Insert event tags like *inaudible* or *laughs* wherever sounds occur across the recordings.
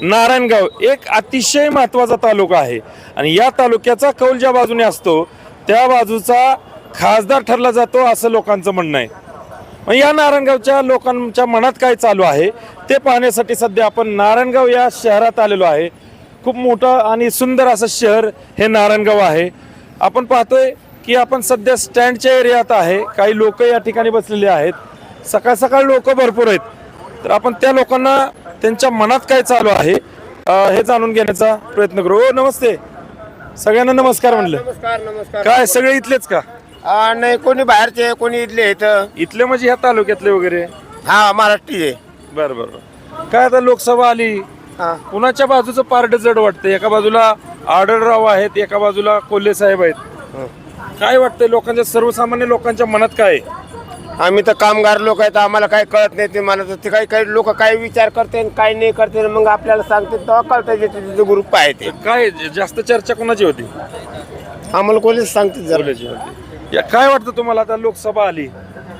नारायणगाव एक अतिशय महत्त्वाचा तालुका आहे. आणि या तालुक्याचा कौल ज्या बाजूने असतो त्या बाजूचा खासदार ठरला जातो असं लोकांचं म्हणणं आहे. मग या नारायणगावच्या लोकांच्या मनात काय चालू आहे ते पाहण्यासाठी सध्या आपण नारायणगाव या शहरात आलेलो आहे. खूप मोठं आणि सुंदर असं शहर हे नारायणगाव आहे. आपण पाहतोय की आपण सध्या स्टँडच्या एरियात आहे काही लोक या ठिकाणी बसलेले आहेत. सकाळ सकाळ लोक भरपूर आहेत. तर आपण त्या लोकांना त्यांच्या मनात काय चालू आहे हे जाणून घेण्याचा प्रयत्न करू. हो नमस्ते. सगळ्यांना नमस्कार म्हणलं. नमस्कार नमस्कार. काय सगळे इथलेच का? आ, नाही कोणी बाहेरचे कोणी इथले आहेत. इथले म्हणजे ह्या तालुक्यातले वगैरे? हा महाराष्ट्रीय आहे. बरं बरं बरं. काय आता लोकसभा आली? हा. कुणाच्या बाजूचं पारड जड वाटतं एका बाजूला आढळराव आहेत एका बाजूला कोल्हे साहेब आहेत. काय वाटतंय लोकांच्या सर्वसामान्य लोकांच्या मनात काय आहे? आम्ही तर कामगार लोक आहेत आम्हाला काही कळत नाही ते मला तर ते काही काही लोक काय विचार करते आणि काय नाही करते मग आपल्याला सांगते तेव्हा कळतं जे तिथे ग्रुप आहे ते. काय जास्त चर्चा कोणाची होती? आम्हाला कोणीच सांगते जरा. होती? या काय वाटतं तुम्हाला आता लोकसभा आली?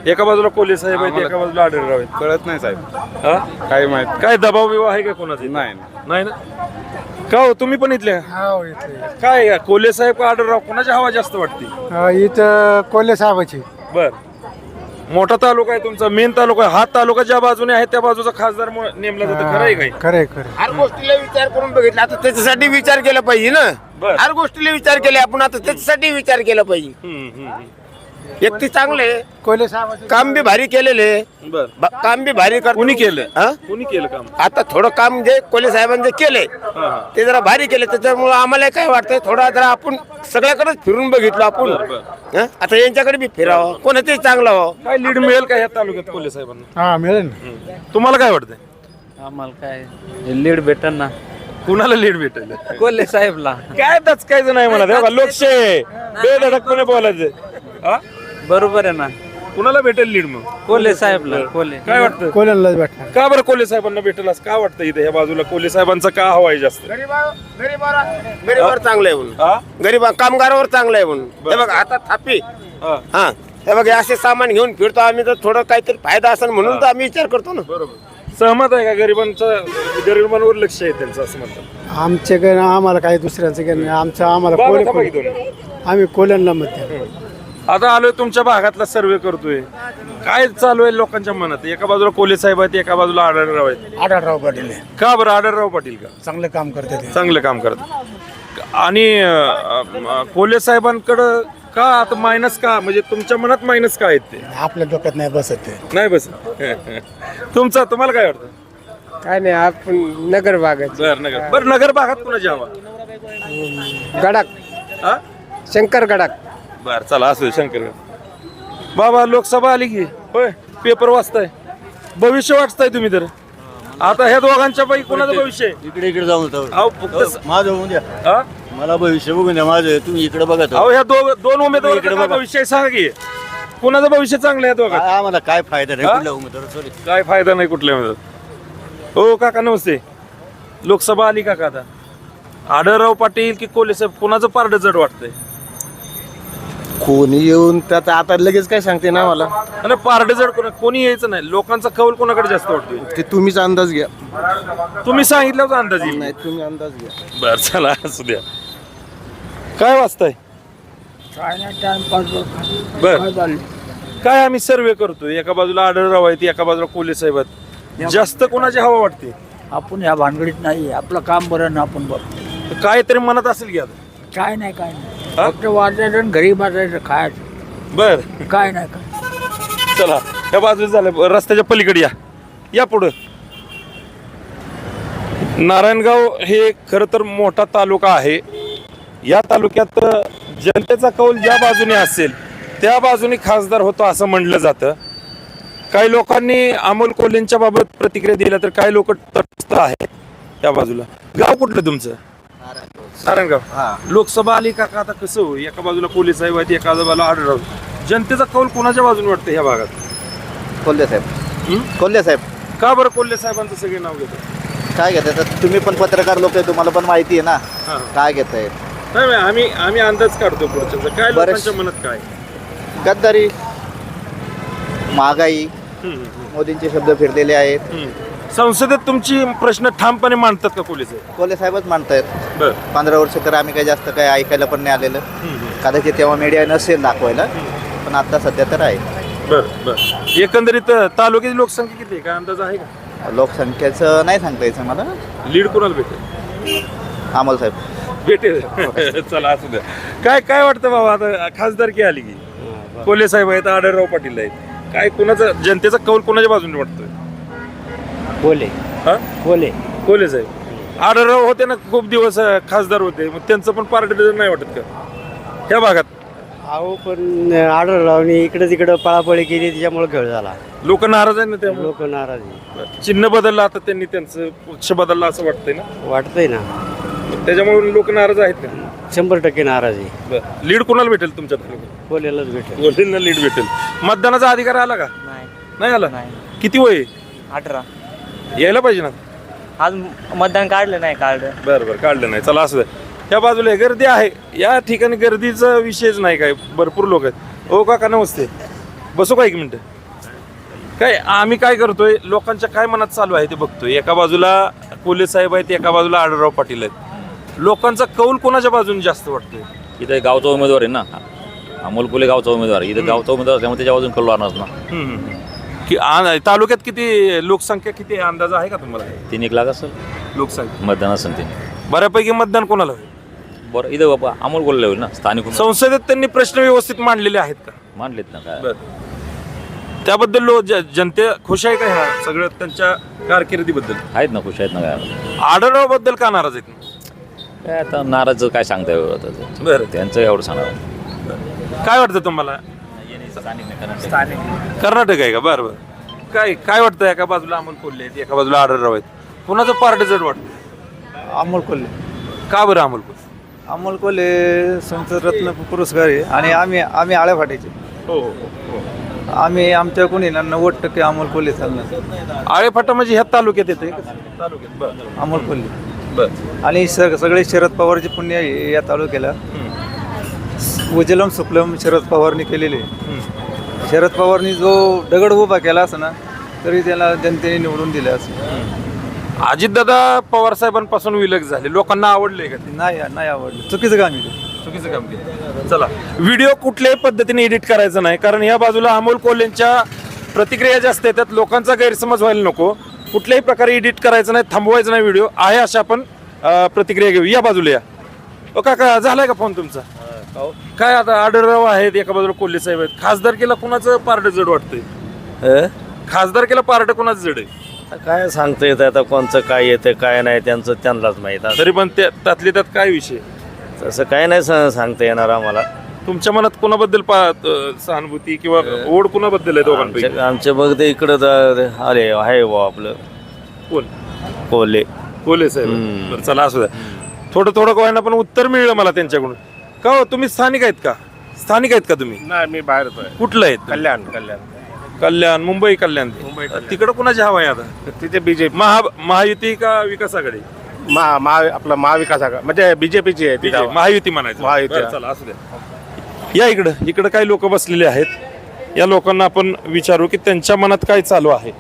एका बाजूला कोल्हे साहेब आहेत एका बाजूला आढळराव आहेत. कळत नाही साहेब. हा? काही माहीत काय दबाव बिबाव आहे का कोणाचा? नाही नाही. ना? का हो तुम्ही पण इथले. काय या कोल्हे साहेब का आढळराव कोणाची हवा जास्त वाटते? इथं कोल्हे साहेबाची. बर. मोठा तालुका आहे तुमचा मेन तालुका आहे. हा तालुका ज्या बाजूने आहे त्या बाजूचा खासदार म- नेमला जातो. खरं आहे काय? खरे खरे हर गोष्टीला विचार करून बघितला. आता त्याच्यासाठी विचार केला पाहिजे ना. बर. हर गोष्टीला विचार केला. आपण आता त्याच्यासाठी विचार केला पाहिजे. हम्म, हम्म, हम्म. व्यक्ती चांगले साहेबाची काम बी भारी केलेले बर. ब- काम बी भारी कर कुणी केलं? हा? कुणी केलं काम? आता थोडं काम जे कोले साहेबांनी जे केले हा, हा. ते जरा भारी केले त्याच्यामुळे आम्हाला काय वाटतंय थोडा जरा आपण सगळ्याकडेच फिरून बघितलं आपण. बर. हं? आता यांच्याकडे बी फिरावं कोणाचंही चांगलं व्हावं. काय लीड मिळेल का ह्या तालुक्यात कोल्हे साहेबांना? हा मिळेल ना. तुम्हाला काय वाटतंय? आम्हाला काय लीड भेटन ना. कुणाला लीड भेटेल? कोल्हे साहेबला. काय दचकायचं नाही मला तेव्हा लोकशाही आहे. बेधडकपणे बोलायचं? हा? बरोबर आहे ना. कुणाला भेटेल लीड मग? कोल्हे साहेबला कोल्हे. काय वाटतं? कोल्ह्यालाच भेटणार. का बरं कोल्हे साहेबांना भेटेल असं? का वाटतं इथे ह्या बाजूला? कोल्हे साहेबांचा का हवा आहे जास्त? गरीबावर चांगलं आहे म्हणून. हा? गरीबा कामगारावर चांगलं आहे म्हणून. हे बघ आता थापी. हा. हा. हे बघ हे असे सामान घेऊन फिरतो आम्ही तर थोडं काहीतरी फायदा असेल म्हणून तर आम्ही विचार करतो ना. बरोबर. सहमत आहे का? गरिबांचं गरिबांवर लक्ष आहे त्यांचं असं म्हणतात. आमचे काय ना आम्हाला काही दुसऱ्यांचं काही नाही. आमचं आम्हाला बाबा कोल्हे थांबा की कोल्हे. दोन. आम्ही कोल्ह्यांना मत द्या आता आलोय तुमच्या भागातला सर्वे करतोय. काय चालू आहे लोकांच्या मनात? एका बाजूला कोल्हे साहेब आहेत एका बाजूला आढळराव आहेत. आढळराव पाटील का बरं? आढळराव पाटील का? चांगलं काम करते ते चांगलं काम करतात. आणि अं, अं, कोल्हे साहेबांकडं का आता मायनस का? म्हणजे तुमच्या मनात मायनस का आहेत ते? आपल्या डोक्यात नाही बसत ते. नाही बस तुमचं तुम्हाला काय वाटतं? काय नाही आपण नगर भागात. बर नगर. बरं नगर भागात कुणाची हवा? गडाक हा शंकर गडाक बर चला असू दे, शंकर बाबा लोकसभा आली की. होय पेपर वाचताय. भविष्य वाचताय तुम्ही तर. आता ह्या दोघांच्या पैकी कोणाचं भविष्य आहे? इकडे इकडे जाऊन होतं अहो फक्त माझं होऊन द्या. हा? मला भविष्य बघून द्या माझं तुम्ही इकडे बघा तो. अहो ह्या दोघ दोन उमेदवार इकडे बघा. भविष्य आहे, सांगा की. कोणाचं भविष्य चांगलं आहे या दोघांत काय आम्हाला काय फायदा नाही हा? कुठल्या उमेदवार सॉरी काय फायदा नाही कुठल्या हो काका नमस्ते. लोकसभा आली काका? आता आढळराव पाटील की कोल्हे साहेब कोणाचं पारड जड वाटतंय? कोणी येऊन त्यात आता लगेच काय सांगते ना मला आणि पारड जड कोणा कोणी यायचं नाही. लोकांचा कौल कोणाकडे जास्त वाटतोय? ते तुम्हीच अंदाज घ्या. तुम्ही सांगितलं अंदाज येईल. नाही तुम्ही अंदाज घ्या. बर चला असू द्या. काय वाचताय बर. काय आम्ही सर्वे करतोय? एका बाजूला आढळराव आहेत एका बाजूला कोल्हे साहेब आहेत. जास्त कोणाची हवा वाटते? आपण या भानगडीत नाही आपलं काम बरं ना आपण बघ काय तरी मनात असेल की आता. काय नाही काय नाही. हा? फक्त वाजायचं आणि घरी खायचं. बर. काय नाही काय. चला या बाजूला झालं. रस्त्याच्या पलीकडे या. या पुढं. नारायणगाव हे खरं तर मोठा तालुका आहे. या तालुक्यात जनतेचा कौल ज्या बाजूने असेल त्या बाजूने खासदार होतो असं म्हणलं जातं. काही लोकांनी अमोल कोल्हेंच्या बाबत प्रतिक्रिया दिल्या तर काही लोक तटस्थ आहे त्या बाजूला. गाव कुठलं तुमचं? नारायणगाव. लोकसभा आली का का आता कसं होईल? एका बाजूला कोल्हे साहेब आहेत एका बाजूला आढळराव जनतेचा कौल कोणाच्या बाजूने वाटतं ह्या भागात? कोल्हे साहेब. हं? कोल्हे साहेब. का बरं कोल्हे साहेबांचं सगळे नाव घेतात? काय तर तुम्ही पण पत्रकार लोक आहे तुम्हाला पण माहिती आहे ना. काय नाही नाही, आम्ही आम्ही अंदाज काढतो पुढच्या काय लोकांच्या मनात काय? गद्दारी महागाई मोदींचे शब्द फिरलेले आहेत. संसदेत तुमची प्रश्न ठामपणे मांडतात का पोलीस? कोले साहेबच मानतायत बर. पंधरा वर्ष तर आम्ही काही जास्त काही ऐकायला पण नाही आलेलं. कदाचित तेव्हा मीडिया नसेल दाखवायला पण आता सध्या तर आहे. बर बर. एकंदरीत तालुक्याची लोकसंख्या किती आहे? काय अंदाज आहे का? लोकसंख्येचं नाही सांगता यायचं मला. लीड कोणाला भेटेल? अमोल साहेब. भेटेल. *laughs* चला असू द्या. काय काय वाटतं बाबा आता खासदारकी आली की? कोल्हे साहेब आहेत आढळराव पाटील आहेत. काय कोणाचा जनतेचा कौल कोणाच्या बाजूने वाटतोय? बोले हा? बोले कोल्हे साहेब आढळराव होते ना खूप दिवस अं, खासदार होते. मग त्यांचं पण पार्ट नाही वाटत का? ह्या भागात? अहो पण आढळ लावणी इकडे तिकडे पळापळी केली त्याच्यामुळे खेळ झाला. लोक नाराज आहे ना त्यामुळे? लोक नाराजी चिन्ह बदललं आता त्यांनी त्यांचं पक्ष बदलला असं वाटतंय ना? वाटतंय ना. त्याच्यामुळे लोक नाराज आहेत का? शंभर टक्के नाराजी लीड कोणाला भेटेल तुमच्या तालुक्यात बोलेलाच भेटेल. कोल्हेंना लीड भेटेल. मतदानाचा अधिकार आला का? नाही. नाही आला? नाही. किती वय आहे? अठरा. यायला पाहिजे ना? आज मतदान काढलं नाही काढलं बरं बरं काढलं नाही. चला असं. या बाजूला हे गर्दी आहे. या ठिकाणी गर्दीचा विषयच नाही काय. भरपूर लोक आहेत. ओ काका नमस्ते. बसू का एक मिनिट? काय आम्ही काय करतोय? लोकांच्या काय मनात चालू आहे ते बघतोय. एका बाजूला कोल्हे साहेब आहेत एका बाजूला आढळराव पाटील आहेत. लोकांचा कौल कोणाच्या बाजूने जास्त वाटतोय? इथं गावचा उमेदवार आहे ना? अमोल कोले गावचा उमेदवार. आहे. इथं गावचा उमेदवार त्यामुळे त्याच्या बाजून कल्लो आणणार ना? हम्म. की आ- तालुक्यात किती लोकसंख्या किती आहे? अंदाज आहे का तुम्हाला? तीन एक लाख असेल. लोकसंख्या. मतदान असेल ते बऱ्यापैकी मतदान कोणाला होईल? बरं इथं बाबा अमोल कोल्हे होईल ना स्थानिक. संसदेत त्यांनी प्रश्न व्यवस्थित मांडलेले आहेत का? मानलेत ना काय. त्याबद्दल लो ज- जनते खुश आहे का ह्या सगळं त्यांच्या कारकिर्दीबद्दल? आहेत ना खुश आहेत ना काय. आढळरावबद्दल का नाराज आहेत? काय आता नाराज काय सांगता येईल आता. ते. बरं. त्यांचं एवढं सांगा. काय वाटतं तुम्हाला? कर्नाटक आहे का? बरं बरं. काय काय वाटतं एका बाजूला अमोल कोल्हे आहेत एका बाजूला आढळराव आहेत? कुणाचं पार्ट जड वाटतं अमोल कोल्हे. का बरं अमोल कोल्हे? अमोल कोल्हे संसद रत्न पुरस्कार आहे आणि आम्ही आम्ही आळ्या फाटायचे. हो हो आम्ही आमच्या कोणी ना नव्वद टक्के अमोल कोल्हे चालणार. आळेफाटा म्हणजे ह्या तालुक्यात येते तालुक्यात बरं अमोल कोल्हे. बरं. आणि सगळे शरद पवारचे पुण्य आहे या तालुक्याला. उजलम सुफलम शरद पवारनी केलेले. शरद पवारनी जो दगड उभा केला असं ना तरी त्याला जनतेने निवडून दिलं असं. अजितदादा पवार साहेबांपासून विलग झाले. लोकांना आवडले का ते? नाही नाही आवडलं. चुकीचं काम आहे ते. चुकीचं काम केलं. चला. व्हिडिओ कुठल्याही पद्धतीने एडिट करायचं नाही कारण या बाजूला अमोल कोल्हेंच्या प्रतिक्रिया जास्त येतात लोकांचा गैरसमज व्हायला नको. कुठल्याही प्रकारे एडिट करायचं नाही थांबवायचं नाही व्हिडिओ. आहे अशा आपण अं, प्रतिक्रिया घेऊ. या बाजूला या. ओ काका झालाय का फोन तुमचा? काय आता आढळराव आहेत एका बाजूला कोल्हे साहेब आहेत. खासदारकीला कुणाचं पार्ट जड वाटतंय? खासदारकीला पार्ट कुणाचं जड आहे? काय सांगता येतं आता कोणचं काय येतं काय नाही त्यांचं त्यांनाच माहीत असं तरी पण त्या- त्यातले त्यात काय विषय? तसं काय नाही सा- सांगता येणार आम्हाला. तुमच्या मनात कोणाबद्दल पा- सहानुभूती किंवा ओढ कुणाबद्दल आहे दोघांपैकी? आमच्या आमच्या बघ ते इकडं ज- अरे आहे बा आपलं. कोण? कोल्हे. कोल्हे साहेब. बरं, चला असू द्या. थोडं थोडं कोणाला पण उत्तर मिळलं मला त्यांच्याकडून. का हो तुम्ही स्थानिक आहेत का? स्थानिक आहेत का तुम्ही? नाही मी बाहेर कुठलं आहेत कल्याण कल्याण. कल्याण मुंबई कल्याण. मुंबई कल्याण. तिकडं कुणाची हवा आहे आता? तिथे बीजेपी महा महायुती का विकास आघाडी महा महा आपला महाविकास आघाडी म्हणजे बीजेपीची आहे ठीक आहे, महायुती म्हणायचं. महायुती, बरं. चला असू द्या या इकडं. इकडं काही लोक बसलेले आहेत. या लोकांना आपण विचारू की त्यांच्या मनात काय चालू आहे.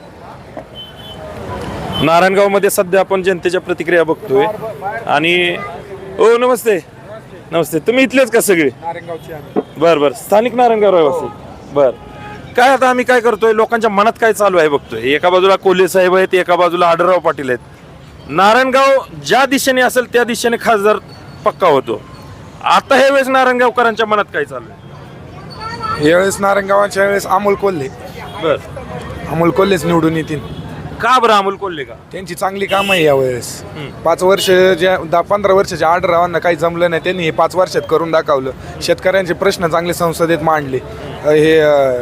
नारायणगावमध्ये सध्या आपण जनतेच्या प्रतिक्रिया बघतोय. आणि ओ नमस्ते. नमस्ते. तुम्ही इथलेच का सगळे? बर बर. स्थानिक नारायणगाव रहिवासी. बर. काय आता आम्ही काय करतोय? लोकांच्या मनात काय चालू आहे बघतोय? एका बाजूला कोल्हे साहेब आहेत एका बाजूला आढळराव पाटील आहेत. नारायणगाव ज्या दिशेने असेल त्या दिशेने खासदार पक्का होतो. आता हे वेळेस नारायणगावकरांच्या मनात काय चालू आहे? यावेळेस नारायणगावाच्या वेळेस अमोल कोल्हे. बर. अमोल कोल्हेच निवडून येतील. का बरं अमोल कोल्हे का? त्यांची चांगली कामं आहे यावेळेस. पाच वर्ष ज्या दहा पंधरा वर्षाच्या आठ रावांना काही जमलं नाही त्यांनी हे पाच वर्षात करून दाखवलं. शेतकऱ्यांचे प्रश्न चांगले संसदेत मांडले. अ, हे अ,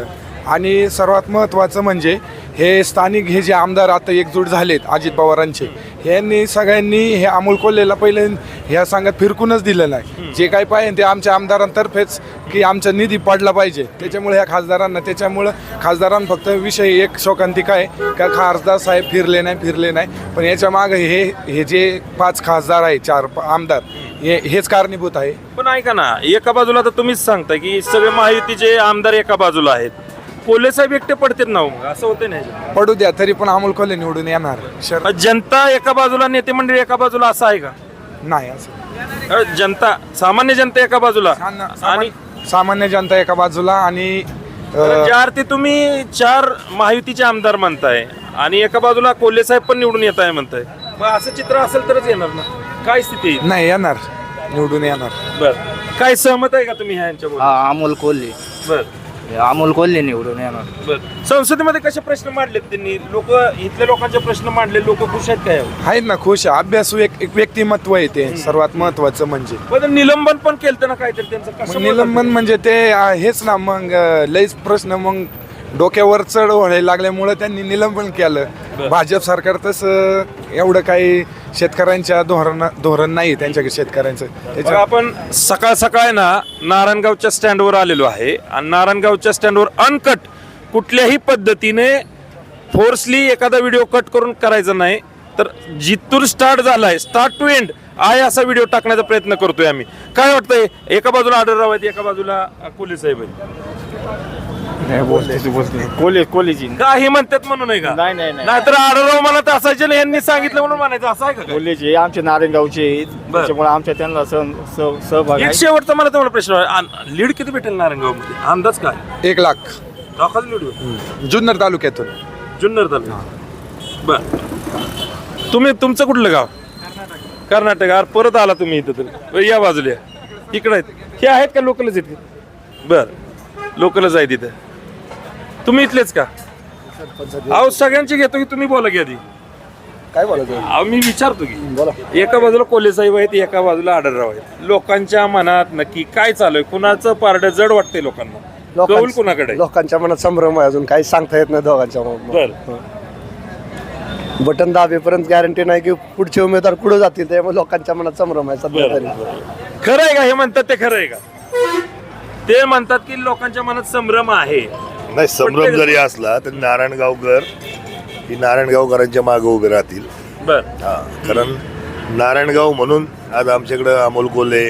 आणि सर्वात महत्त्वाचं म्हणजे हे स्थानिक हे जे आमदार आता एकजूट झालेत अजित पवारांचे यांनी सगळ्यांनी हे अमोल कोल्हेला पहिले ह्या सांगत फिरकूनच दिलं नाही. जे काही पाहिजे ते आमच्या आमदारांतर्फेच की आमचा निधी पडला पाहिजे. त्याच्यामुळे ह्या खासदारांना त्याच्यामुळं खासदारांना फक्त विषय एक शोकांतिका आहे का खासदार साहेब फिरले नाही फिरले नाही. पण याच्या मागे हे हे जे पाच खासदार आहे चार आमदार हे हेच कारणीभूत आहे. पण ऐका ना एका बाजूला तर तुम्हीच सांगता की सगळे महायुतीचे आमदार एका बाजूला आहेत. कोल्हे साहेब एकटे पडतात ना हो मग? असं होतं नाही पडू द्या तरी पण अमोल कोल्हे निवडून येणार. शर जनता एका बाजूला नेते मंडळी एका बाजूला असं आहे का? नाही असं अ, जनता सामान्य जनता एका बाजूला? सामान्य- आणि सामान्य जनता एका बाजूला आणि अ, ज्या अर्थी तुम्ही चार महायुतीचे आमदार म्हणताय आणि एका बाजूला कोल्हे साहेब पण निवडून येत आहे म्हणताय मग असं चित्र असेल तरच येणार ना? काय स्थिती? नाही येणार. निवडून येणार. बर. काय सहमत आहे का तुम्ही ह्यांच्या हा अमोल कोल्हे. बर. अमोल कोल्हे निवडून येणार. बर. संसदेमध्ये कसे प्रश्न मांडलेत त्यांनी? लोक इथल्या लोकांचे प्रश्न मांडले लोक खुश आहेत काय? आहेत ना खुश आहे. अभ्यासू एक एक व्यक्तिमत्व आहे ते सर्वात महत्वाचं म्हणजे. पण निलंबन पण केलं ना काहीतरी त्यांचं? मग कसं निलंबन म्हणजे ते हेच ना मग अ, लईच प्रश्न मग डोक्यावर चढ व्हायला लागल्यामुळं त्यांनी निलंबन केलं. भाजप सरकार तसं एवढं काही शेतकऱ्यांच्या धोरण धोरण नाही त्यांच्याकडे शेतकऱ्यांचं. त्याच्या आपण सकाळ सकाळ ना नारायणगावच्या स्टँडवर आलेलो आहे. आणि नारायणगावच्या स्टँडवर अनकट कुठल्याही पद्धतीने फोर्सली एखादा व्हिडिओ कट करून करायचा नाही. तर जिथून स्टार्ट झालाय स्टार्ट टू एंड आहे असा व्हिडिओ टाकण्याचा प्रयत्न करतोय आम्ही. काय वाटतंय? एका बाजूला आढळराव आहेत एका बाजूला अ, कोल्हे साहेब आहेत. कोले कोलेजी. काही म्हणतात म्हणून आहे का? नाही, नाही, नाही. नाहीतर आढळराव मला असायचे ना यांनी सांगितलं म्हणून म्हणायचं असं आहे का काय? कोलेजी आमचे नारायणगावचे आहेत. त्याच्यामुळे आमच्या त्यांना सह- सह- सहभाग एक आहे. शेवटचा मला तुम्हाला प्रश्न आहे. लीड किती भेटेल नारायणगावमध्ये? अंदाज काय? एक लाख. दाखल लीड जुन्नर तालुक्यातून. जुन्नर तालुका. बर. तुम्ही तुमचं कुठलं गाव? कर्नाटक. अरे परत आला तुम्ही इथं तर. या बाजूला या. इकडे आहेत. हे आहेत का लोकलच आहेत? का? बर. लोकलच आहेत इथं तुम्ही इथलेच का? अहो सगळ्यांची घेतो की तुम्ही बोला की आधी. काय बोलायचं अहो मी विचारतो की. एका बाजूला कोल्हे साहेब आहेत एका बाजूला आढळराव आहेत. लोकांच्या मनात नक्की काय चालू आहे कुणाचं पारड जड वाटतंय लोकांना? कौल कुणाकडे? लोकांच्या मनात संभ्रम आहे अजून. काही सांगता येत नाही दोघांच्या मनात. बटन दाबेपर्यंत गॅरंटी नाही की पुढचे उमेदवार पुढे जातील त्यामुळे लोकांच्या मनात संभ्रम आहे. सध्या तरी. खरं आहे का? हे म्हणतात ते खरं आहे का? ते म्हणतात की लोकांच्या मनात संभ्रम आहे. नाही संभ्रम जरी असला तरी नारायणगावकर ही नारायणगावकरांच्या मागे उभे राहतील. बर. हा कारण नारायणगाव म्हणून आज आमच्याकडे अमोल कोल्हे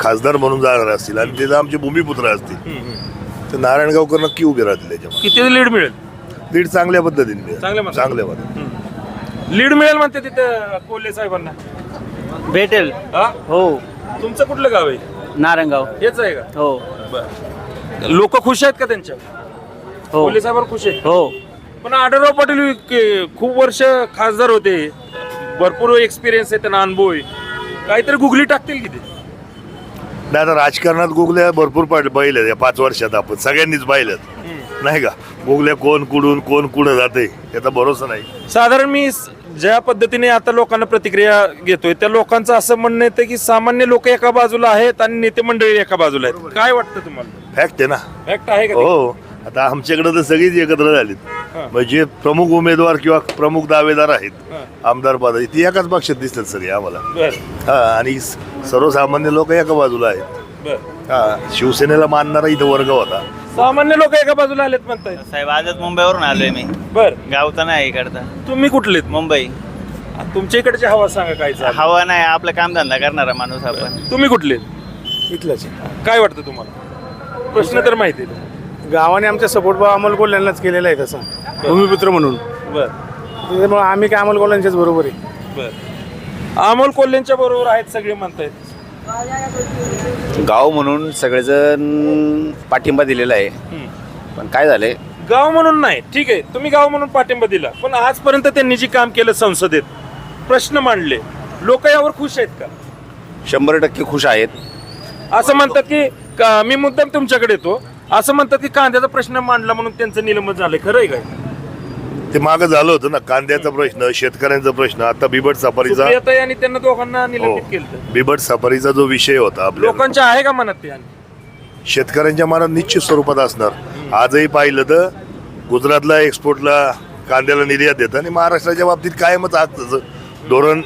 खासदार म्हणून जाणार असतील आणि ते जर आमचे भूमिपुत्र असतील. तर नारायणगावकर नक्की उभे राहतील त्याच्यामध्ये. किती लीड मिळेल? लीड चांगल्या पद्धतीने मिळेल. चांगल्या पद्धतीने. चांगल्या पद्धतीने. लीड मिळेल म्हणते तिथे कोल्हे साहेबांना? भेटेल. हा? हो. तुमचं कुठलं गाव आहे? नारायणगाव हेच आहे का? हो. बर. लोक खुश आहेत का त्यांच्या? हो. कोल्हे साहेबांवर खुश आहे हो. पण आढळराव पाटील के- खूप वर्ष खासदार होते. भरपूर एक्सपिरियन्स आहे त्यांना अनुभव आहे. काहीतरी गुगली टाकतील किती नाही आता राजकारणात गुगल्या भरपूर पाहिलं पाहिलं या पाच वर्षात आपण. सगळ्यांनीच पाहिलं नाही का? गुगल्या कोण कुडून कोण कुठं जाते याचा भरोसा नाही. साधारण मी स- ज्या पद्धतीने आता लोकांना प्रतिक्रिया घेतोय त्या लोकांचं असं म्हणणं येतं की सामान्य लोक एका बाजूला आहेत आणि नेते मंडळी एका बाजूला आहेत. काय वाटतं तुम्हाला? फॅक्ट आहे ना. फॅक्ट आहे का ते? हो. आता आमच्याकडे तर सगळीच एकत्र झालीत. म्हणजे प्रमुख उमेदवार किंवा प्रमुख दावेदार आहेत. आमदार पदाचे ती एकाच पक्षात दिसतात सगळे आम्हाला. बर. हा आणि स- सर्वसामान्य लोक एका बाजूला आहेत. बर. हा शिवसेनेला मानणारा इथं वर्ग होता. सामान्य लोक एका बाजूला आलेत म्हणताय. साहेब आजच मुंबईवरून आलोय मी. बर. गावचा नाही इकडचा. तुम्ही कुठलेत मुंबई. तुमच्या इकडची हवा सांगा काय चालू हवा नाही आपलं कामधंदा करणारा माणूस आपण. तुम्ही कुठले इथलंच काय वाटतं तुम्हाला? प्रश्न तर माहिती आहे. गावाने आमच्या सपोर्ट अमोल कोल्ह्यांनाच केलेला आहे तसा. भूमिपुत्र म्हणून. बर. त्याच्यामुळे आम्ही काय अमोल कोल्ह्यांच्याच बरोबर आहे. बर. अमोल कोल्हेंच्या बरोबर आहेत सगळे म्हणतायत. गाव म्हणून सगळेजण पाठिंबा दिलेला आहे. पण काय झालंय? गाव म्हणून नाही. ठीक आहे. तुम्ही गाव म्हणून पाठिंबा दिला. पण आजपर्यंत त्यांनी जे काम केलं संसदेत प्रश्न मांडले. लोक यावर खुश आहेत का? शंभर टक्के खुश आहेत. असं म्हणतात की का- मी मुद्दाम तुमच्याकडे येतो. असं म्हणतात की कांद्याचा प्रश्न मांडला म्हणून त्यांचं निलंबन झालंय. खरं आहे काय? ते मागं झालं होतं ना कांद्याचा प्रश्न शेतकऱ्यांचा प्रश्न आता बिबट सफारीचा सुप्रियाताई आणि त्यांना दोघांना हो. निलंबित केलं बिबट सफारीचा जो विषय होता आपल्या लोकांच्या आहे का मनात ते आणि? शेतकऱ्यांच्या मनात निश्चित स्वरूपात असणार. आजही पाहिलं तर गुजरातला एक्सपोर्टला कांद्याला निर्यात देतं आणि महाराष्ट्राच्या बाबतीत कायमच आज तसं धोरण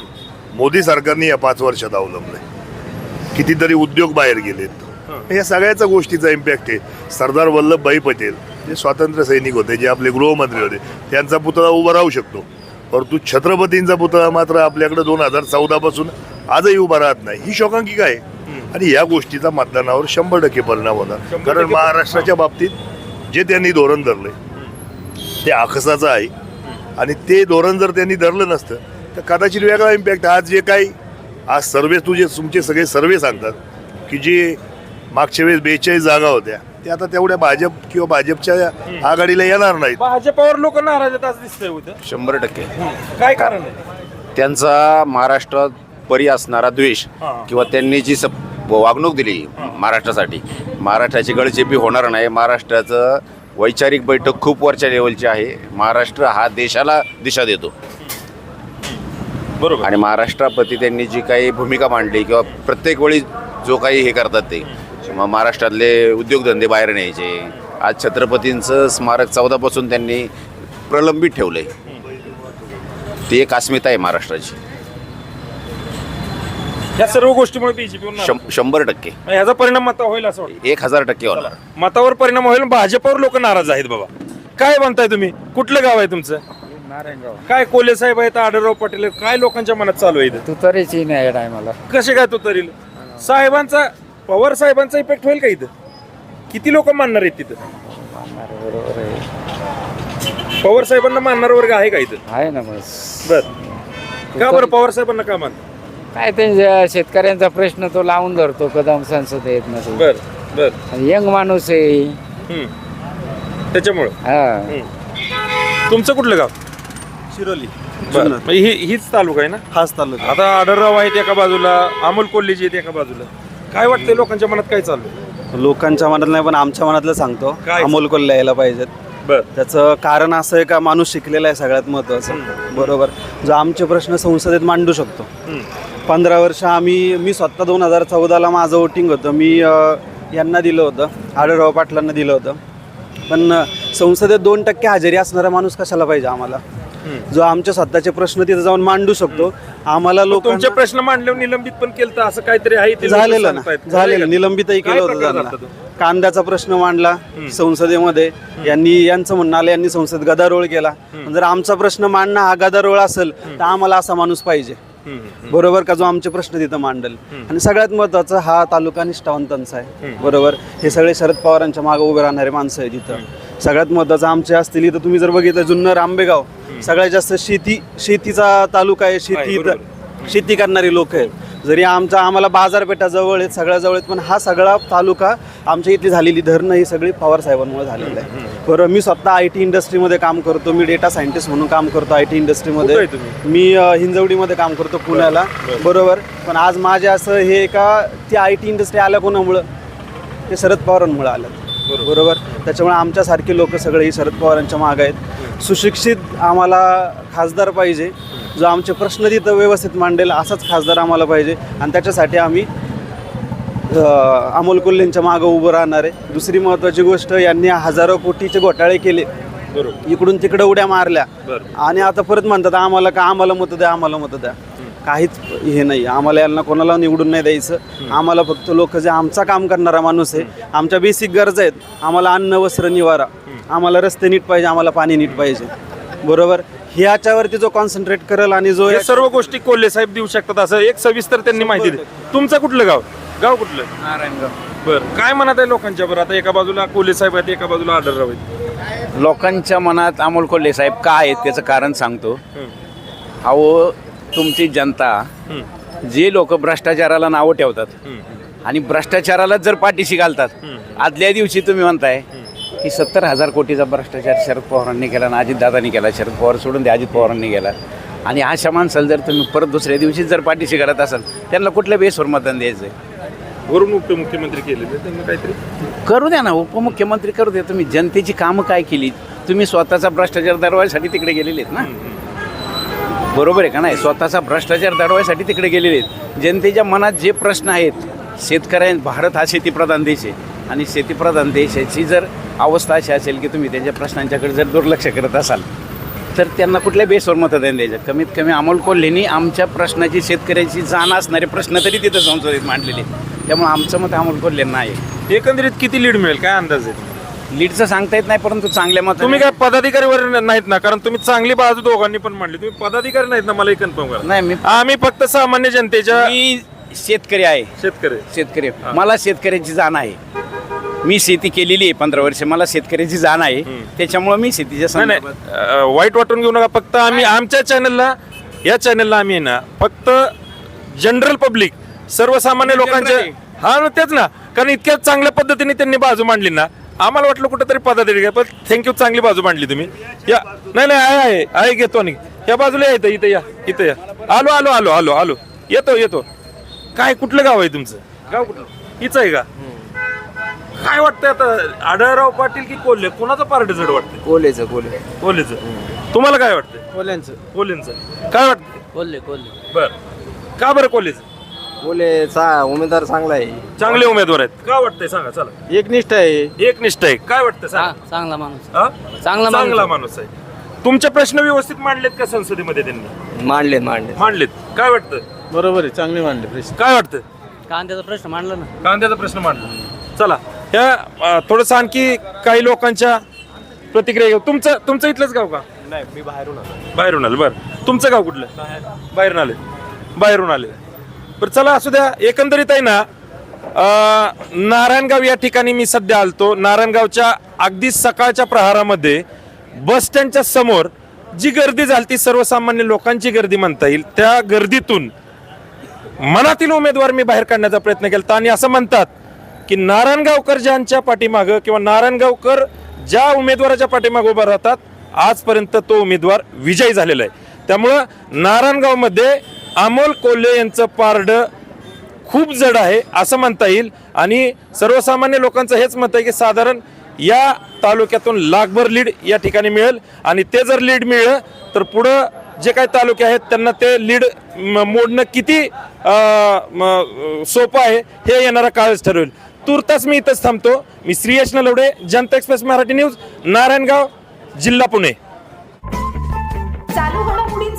मोदी सरकारने या पाच वर्षात अवलंबलंय. कितीतरी उद्योग बाहेर गेलेत. या सगळ्याचा गोष्टीचा इम्पॅक्ट आहे. सरदार वल्लभभाई पटेल जे स्वातंत्र्य सैनिक होते जे आपले गृहमंत्री होते त्यांचा पुतळा उभा राहू शकतो. परंतु छत्रपतींचा पुतळा मात्र आपल्याकडे दोन हजार चौदा पासून आजही उभा राहत नाही. ही शोकांकिका आहे आणि या गोष्टीचा मतदानावर शंभर टक्के परिणाम होणार. कारण महाराष्ट्राच्या बाबतीत जे त्यांनी धोरण धरलंय ते आकसाचं आहे. आणि ते धोरण जर त्यांनी धरलं नसतं तर कदाचित वेगळा इम्पॅक्ट आज जे काही आज सर्वे तुझे तुमचे सगळे सर्वे सांगतात की जे मागच्या वेळेस बेचाळीस जागा होत्या ते आता तेवढ्या भाजप किंवा भाजपच्या आघाडीला येणार नाहीत. भाजपावर लोक नाराज आहेत असं दिसतंय होतं शंभर टक्के. काय कारण आहे? त्यांचा महाराष्ट्रात परी असणारा द्वेष किंवा त्यांनी जी सप वागणूक दिली महाराष्ट्रासाठी महाराष्ट्राची गळचेपी होणार नाही. महाराष्ट्राचं वैचारिक बैठक खूप वरच्या लेवलची आहे. महाराष्ट्र हा देशाला दिशा देतो. बरोबर. आणि महाराष्ट्राप्रती त्यांनी जी काही भूमिका मांडली किंवा प्रत्येक वेळी जो काही हे करतात ते मग महाराष्ट्रातले उद्योगधंदे बाहेर न्यायचे. आज छत्रपतींचं स्मारक चौदापासून त्यांनी प्रलंबित ठेवलंय. ती एक अस्मिता आहे महाराष्ट्राची. या सर्व गोष्टीमुळे बीजेपीवर शं- शंभर टक्के. ह्याचा परिणाम मता होईल असं वाटतं? एक हजार टक्के होणार. मतावर परिणाम होईल भाजपवर लोक नाराज आहेत बाबा. काय म्हणताय तुम्ही? कुठलं गाव आहे तुमचं? नारायणगाव. काय कोले साहेब आहेत आढळराव पाटील आहेत काय लोकांच्या मनात चालू आहे इथं? तू तरीची नाही या टायमाला. कसे काय तो तरी साहेबांचा पवार साहेबांचा इफेक्ट होईल का इथं? किती लोक मानणार आहेत तिथं? बरोबर आहे. पवार साहेबांना मानणार वर्ग आहे का इथं? आहे ना मग. बर. का बरं पवार साहेबांना का मान काय ते शेतकऱ्यांचा प्रश्न तो लावून धरतो कदम संसदेत नसेल. बर बर. यंग माणूस आहे. हम्म. त्याच्यामुळं? हा. तुमचं कुठलं गाव? शिरोली. बरं. म्हणजे ही हीच तालुका आहे ना? हाच तालुका. आता आढळराव आहेत एका बाजूला अमोल कोल्हेजी आहेत एका बाजूला. काय वाटतंय लोकांच्या मनात काय चालू लोकांच्या मनात नाही पण आमच्या मनातलं सांगतो. काय? अमोल कोल्हे यायला पाहिजेत. बर. त्याचं कारण असं आहे का माणूस शिकलेला आहे सगळ्यात महत्त्वाचं बरोबर. जो आमचे प्रश्न संसदेत मांडू शकतो. पंधरा वर्ष आम्ही मी स्वतः दोन हजार चौदाला माझं वोटिंग होतं. मी अ, यांना दिलं होतं. आढळराव पाटलांना दिलं होतं. पण अ, संसदेत दोन टक्के हजेरी असणारा माणूस कशाला पाहिजे आम्हाला? जो आमचे स्वतःचे प्रश्न तिथे जाऊन मांडू शकतो. आम्हाला लोक तुमचे प्रश्न मांडल्यावर निलंबित पण केलं तर असं काहीतरी आहे झालेलं. ना झालेलं निलंबितही केलं होतं? कांद्याचा प्रश्न मांडला संसदेमध्ये. यांनी यांचं म्हणणं आलं यांनी संसद गदारोळ केला. जर आमचा प्रश्न मांडणं हा गदारोळ असेल तर आम्हाला असा माणूस पाहिजे. बरोबर का? जो आमचे प्रश्न तिथं मांडल. आणि सगळ्यात महत्वाचं हा तालुका निष्ठावंतांचा आहे. बरोबर? हे सगळे शरद पवारांच्या मागे उभे राहणारे माणसं आहे तिथं सगळ्यात महत्वाचं आमचे असतील इथं तुम्ही जर बघितलं जुन्नर आंबेगाव सगळ्यात जास्त शेती शेतीचा तालुका आहे शेती शेती करणारी लोक आहेत. जरी आमचा आम्हाला बाजारपेठा जवळ आहेत सगळ्या जवळ आहेत पण हा सगळा तालुका आमच्या इथली झालेली धरणं ही सगळी पवार साहेबांमुळे झालेलं आहे. बरोबर मी स्वतः आय टी इंडस्ट्रीमध्ये काम करतो मी डेटा सायंटिस्ट म्हणून काम करतो आय टी इंडस्ट्रीमध्ये? मी हिंजवडीमध्ये काम करतो पुण्याला. बरोबर? पण आज माझे असं हे का ती आय टी इंडस्ट्री आल्या कोणामुळं? ते शरद पवारांमुळे आलं. बरोबर. त्याच्यामुळे आमच्यासारखे लोक सगळे ही शरद पवारांच्या मागे आहेत. सुशिक्षित आम्हाला खासदार पाहिजे. जो आमचे प्रश्न तिथं व्यवस्थित मांडेल असाच खासदार आम्हाला पाहिजे. आणि त्याच्यासाठी आम्ही अमोल कोल्हेंच्या मागं उभं राहणार आहे. दुसरी महत्त्वाची गोष्ट यांनी हजारो कोटीचे घोटाळे केले. बरोबर. इकडून तिकडे उड्या मारल्या. आणि आता परत म्हणतात आम्हाला का आम्हाला मतं द्या आम्हाला मतं द्या. काहीच हे नाही. आम्हाला यांना कोणाला निवडून नाही द्यायचं. आम्हाला फक्त लोक जे आमचा काम करणारा माणूस आहे आमच्या बेसिक गरजा आहेत. आम्हाला अन्न वस्त्र निवारा. आम्हाला रस्ते नीट पाहिजे आम्हाला पाणी नीट पाहिजे. बरोबर? ह्याच्यावरती जो कॉन्सन्ट्रेट करेल आणि जो हे सर्व गोष्टी कोल्हे साहेब देऊ शकतात असं एक सविस्तर त्यांनी माहिती दिली. तुमचं कुठलं गाव? गाव कुठलं? नारायणगाव. बर. काय म्हणत आहे लोकांच्या बरं? आता एका बाजूला कोल्हे साहेब आहेत एका बाजूला आढळराव आहेत. लोकांच्या मनात अमोल कोल्हे साहेब का आहेत त्याचं कारण सांगतो. अहो तुमची जनता जे लोक भ्रष्टाचाराला नावं ठेवतात आणि भ्रष्टाचारालाच जर पाठीशी घालतात आदल्या दिवशी तुम्ही म्हणताय की सत्तर हजार कोटीचा भ्रष्टाचार शरद पवारांनी केला आणि अजितदादांनी केला शरद पवार सोडून ते अजित पवारांनी केला आणि अशा माणसाला जर तुम्ही परत दुसऱ्या दिवशीच जर पाठीशी घालत असाल त्यांना कुठल्या बेसवर मतदान द्यायचं आहे वरून उपमुख्यमंत्री त्यांनी काहीतरी? करू द्या ना उपमुख्यमंत्री करू द्या. तुम्ही जनतेची कामं काय केली तुम्ही स्वतःचा भ्रष्टाचार दडवायसाठी तिकडे गेलेले आहेत ना बरोबर आहे का नाही? स्वतःचा भ्रष्टाचार दडवायसाठी तिकडे गेलेले आहेत. जनतेच्या मनात जे प्रश्न आहेत शेतकऱ्यां भारत हा शेतीप्रधान देश आहे. आणि शेतीप्रधान देश याची जर अवस्था अशी असेल की तुम्ही त्यांच्या प्रश्नांच्याकडे जर दुर्लक्ष करत असाल तर त्यांना कुठल्या बेसवर मतदान द्यायचं? कमीत कमी अमोल कोल्हेनी आमच्या प्रश्नाची शेतकऱ्याची जाण असणारे प्रश्न तरी तिथं संसदेत मांडलेले त्यामुळे आमचं मत अमोल कोल्हेंना आहे. एकंदरीत किती लीड मिळेल? काय अंदाज आहे? लीडचं सांगता येत नाही परंतु चांगल्या मत तुम्ही काय पदाधिकारीवर नाहीत ना कारण तुम्ही चांगली बाजू दोघांनी पण मांडली. तुम्ही पदाधिकारी नाहीत ना मला कन्फर्म करा. नाही मी आम्ही फक्त सामान्य जनतेच्या मी शेतकरी आहे. शेतकरी. शेतकरी मला शेतकऱ्याची जाण आहे. मी शेती केलेली आहे पंधरा वर्ष. मला शेतकऱ्याची जाण आहे. त्याच्यामुळे मी शेतीच्या नाही संदर्भात नाही अं, वाईट वाटून घेऊ नका. फक्त आम्ही आमच्या चॅनलला या चॅनलला आम्ही आहे ना फक्त जनरल पब्लिक सर्वसामान्य लोकांचे general हा ना तेच ना. कारण इतक्या चांगल्या पद्धतीने त्यांनी बाजू मांडली ना आम्हाला वाटलं कुठेतरी पदाधिकारी आहे, पण थँक्यू चांगली बाजू मांडली तुम्ही. या. नाही नाही आहे आहे आहे घेतो आणि या बाजूला या इथं इथं या इथं या. आलो आलो आलो आलो आलो. येतो येतो. काय कुठलं गाव आहे तुमचं? गाव कुठलं? हीच आहे का? काय वाटतंय आता आढळराव पाटील की कोल्हे? कोणाचं पार्ट जड वाटतंय? कोलेचं कोले कोल्हेचं. तुम्हाला काय वाटतंय? कोल्यांचं कोल्हेंचं काय वाटतंय? कोल्हे कोल्हे. बर. का बरं कोल्हेचं? कोलेचा उमेदवार चांगला आहे. चांगले उमेदवार आहेत. का वाटतंय? सांगा चला. एकनिष्ठ आहे. एक निष्ठ आहे. काय वाटतं सांगा. चांगला माणूस हा? चांगला चांगला माणूस आहे. तुमचे प्रश्न व्यवस्थित मांडलेत का संसदेमध्ये त्यांनी? मांडले मांडले मांडलेत. काय वाटतं बरोबर आहे चांगले मांडले प्रश्न. काय वाटतं कांद्याचा प्रश्न मांडला ना. कांद्याचा प्रश्न मांडला. चला. ह्या थोडस आणखी काही लोकांच्या प्रतिक्रिया घेऊ. तुमचं तुमचं इथलंच गाव का? नाही मी बाहेरून आलो. बाहेरून आलं. बरं. तुमचं गाव कुठलं? बाहेरून आले. बाहेरून आले. बरं चला असू द्या एकंदरीत आहे ना नारायणगाव या ठिकाणी मी सध्या आलतो. नारायणगावच्या अगदी सकाळच्या प्रहारामध्ये बस स्टँडच्या समोर जी गर्दी झाली ती सर्वसामान्य लोकांची गर्दी म्हणता येईल त्या गर्दीतून मनातील उमेदवार मी बाहेर काढण्याचा प्रयत्न केला आणि असं म्हणतात की नारायणगावकर ज्यांच्या पाठीमागं किंवा नारायणगावकर ज्या उमेदवाराच्या पाठीमागं उभा राहतात आजपर्यंत तो उमेदवार विजयी झालेला आहे. त्यामुळं नारायणगावमध्ये अमोल कोल्हे यांचं पारड खूप जड आहे असं म्हणता येईल. आणि सर्वसामान्य लोकांचं हेच मत आहे की साधारण या तालुक्यातून लाखभर लीड या ठिकाणी मिळेल. आणि ते जर लीड मिळलं तर पुढं जे काही तालुके आहेत त्यांना ते लीड म- मोडणं किती सोपं आहे हे येणारा काळच ठरवेल. तुर्तास मी इथंच थांबतो. मी श्रीयश नलवडे जनता एक्सप्रेस मराठी न्यूज नारायणगाव जिल्हा पुणे.